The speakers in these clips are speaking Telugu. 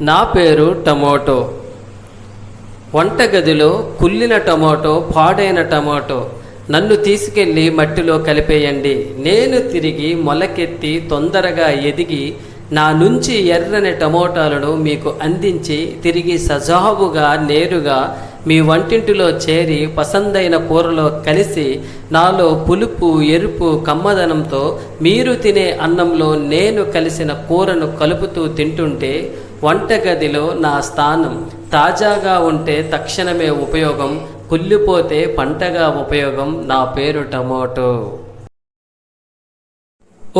నా పేరు టమోటో. వంటగదిలో కుళ్ళిన టమోటో పాడైన టమాటో నన్ను తీసుకెళ్ళి మట్టిలో కలిపేయండి. నేను తిరిగి మొలకెత్తి తొందరగా ఎదిగి నా నుంచి ఎర్రని టమోటాలను మీకు అందించి తిరిగి సజావుగా నేరుగా మీ వంటింటిలో చేరి పసందైన కూరలో కలిసి నాలో పులుపు ఎరుపు కమ్మదనంతో మీరు తినే అన్నంలో నేను కలిసిన కూరను కలుపుతూ తింటుంటే వంటగదిలో నా స్థానం. తాజాగా ఉంటే తక్షణమే ఉపయోగం. కుళ్ళిపోతే పంటగా ఉపయోగం. నా పేరు టమోటో.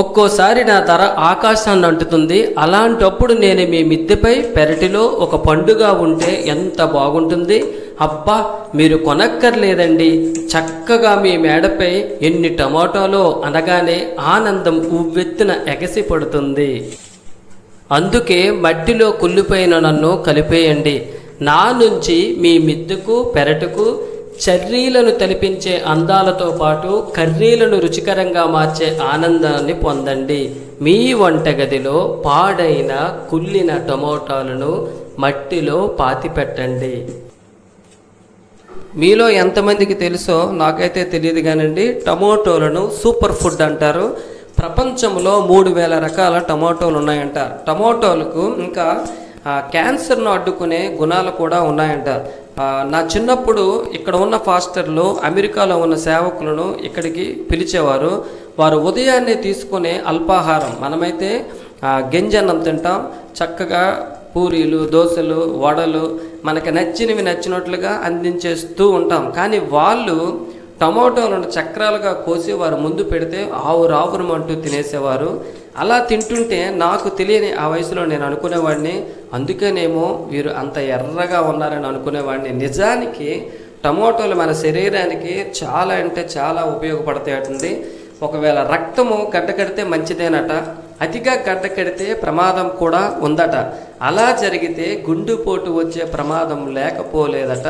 ఒక్కోసారి నా తర ఆకాశాన్ని అంటుతుంది. అలాంటప్పుడు నేను మీ మిద్దెపై పెరటిలో ఒక పండుగ ఉంటే ఎంత బాగుంటుంది? అబ్బా మీరు కొనక్కర్లేదండి. చక్కగా మీ మేడపై ఎన్ని టమాటోలో అనగానే ఆనందం ఉవ్వెత్తున ఎగసి పడుతుంది అందుకే మట్టిలో కుళ్ళిపోయిన నన్ను కలిపేయండి. నా నుంచి మీ మిద్దుకు పెరటుకు చర్రీలను తలిపించే అందాలతో పాటు కర్రీలను రుచికరంగా మార్చే ఆనందాన్ని పొందండి. మీ వంటగదిలో పాడైన కుళ్ళిన టమోటాలను మట్టిలో పాతిపెట్టండి. మీలో ఎంతమందికి తెలుసో నాకైతే తెలియదు కానండి టమోటోలను సూపర్ ఫుడ్ అంటారు. ప్రపంచంలో మూడు వేల రకాల టమాటోలు ఉన్నాయంట. టమాటోలకు ఇంకా క్యాన్సర్ను అడ్డుకునే గుణాలు కూడా ఉన్నాయంట. నా చిన్నప్పుడు ఇక్కడ ఉన్న ఫాస్టర్లు అమెరికాలో ఉన్న సేవకులను ఇక్కడికి పిలిచేవారు. వారు ఉదయాన్నే తీసుకునే అల్పాహారం. మనమైతే ఆ, తింటాం. చక్కగా పూరీలు దోశలు వడలు మనకి నచ్చినవి నచ్చినట్లుగా అందించేస్తూ ఉంటాం. కానీ వాళ్ళు టమోటాలను చక్రాలుగా కోసి వారు ముందు పెడితే ఆవు రావురమంటూ తినేసేవారు. అలా తింటుంటే నాకు తెలియని ఆ వయసులో నేను అనుకునేవాడిని. అందుకేనేమో వీరు అంత ఎర్రగా ఉన్నారని అనుకునేవాడిని. నిజానికి టమోటాలు మన శరీరానికి చాలా అంటే చాలా ఉపయోగపడతాయి ఒకవేళ రక్తము గడ్డకడితే మంచిదేనట అతిగా గడ్డకడితే ప్రమాదం కూడా ఉందట. అలా జరిగితే గుండెపోటు వచ్చే ప్రమాదం లేకపోలేదట.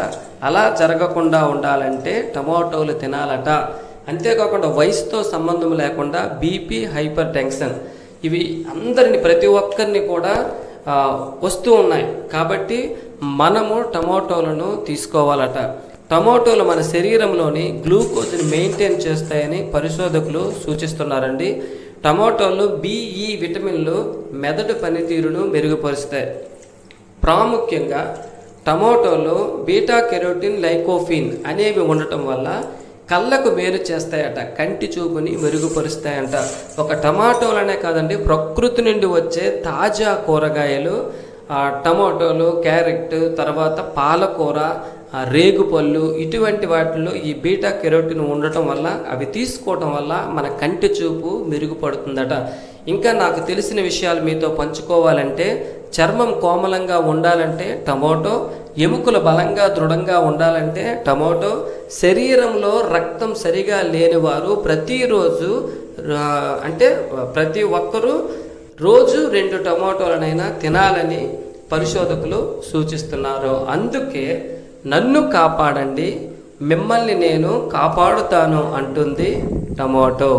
అలా జరగకుండా ఉండాలంటే టమాటోలు తినాలట. అంతేకాకుండా వయసుతో సంబంధం లేకుండా బీపీ హైపర్ టెన్షన్ ఇవి అందరిని ప్రతి ఒక్కరిని కూడా వస్తూ ఉన్నాయి. కాబట్టి మనము టమాటోలను తీసుకోవాలట. టమాటోలు మన శరీరంలోని గ్లూకోజ్ని మెయింటైన్ చేస్తాయని పరిశోధకులు సూచిస్తున్నారండి. టమాటోలు బిఈ విటమిన్లు మెదడు పనితీరును మెరుగుపరుస్తాయి. ప్రాముఖ్యంగా టమోటోలో బీటా కెరోటిన్ లైకోఫిన్ అనేవి ఉండటం వల్ల కళ్ళకు మేలు చేస్తాయట కంటి చూపుని మెరుగుపరుస్తాయంట. ఒక టమాటోలనే కాదండి ప్రకృతి నుండి వచ్చే తాజా కూరగాయలు ఆ, టమాటోలు క్యారెట్ తర్వాత పాలకూర రేగుపళ్ళు ఇటువంటి వాటిల్లో ఈ బీటా కెరోటిన్ ఉండటం వల్ల అవి తీసుకోవటం వల్ల మన కంటి చూపు మెరుగుపడుతుందట. ఇంకా నాకు తెలిసిన విషయాలు మీతో పంచుకోవాలంటే చర్మం కోమలంగా ఉండాలంటే టమోటో ఎముకలు బలంగా దృఢంగా ఉండాలంటే టమోటో శరీరంలో రక్తం సరిగా లేని వారు ప్రతిరోజు అంటే ప్రతి ఒక్కరూ రోజు రెండు టమోటోలనైనా తినాలని పరిశోధకులు సూచిస్తున్నారు. అందుకే నన్ను కాపాడండి మిమ్మల్ని నేను కాపాడుతాను అంటుంది టమాటో.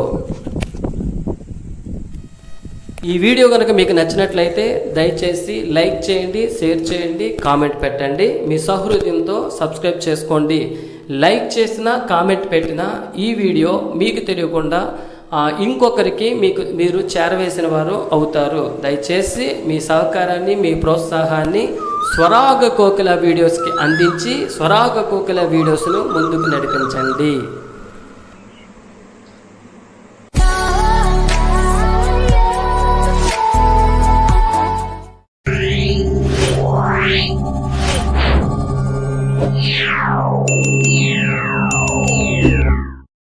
ఈ వీడియో కనుక మీకు నచ్చినట్లయితే దయచేసి లైక్ చేయండి షేర్ చేయండి కామెంట్ పెట్టండి. మీ సహృదయంతో సబ్స్క్రైబ్ చేసుకోండి. లైక్ చేసిన కామెంట్ పెట్టిన ఈ వీడియో మీకు తెలియకుండా ఇంకొకరికి మీకు మీరు చేరవేసిన వారు అవుతారు. దయచేసి మీ సహకారాన్ని మీ ప్రోత్సాహాన్ని స్వరాగ కోకిల వీడియోస్కి అందించి స్వరాగ కోకిల వీడియోస్ను ముందుకు నడిపించండి.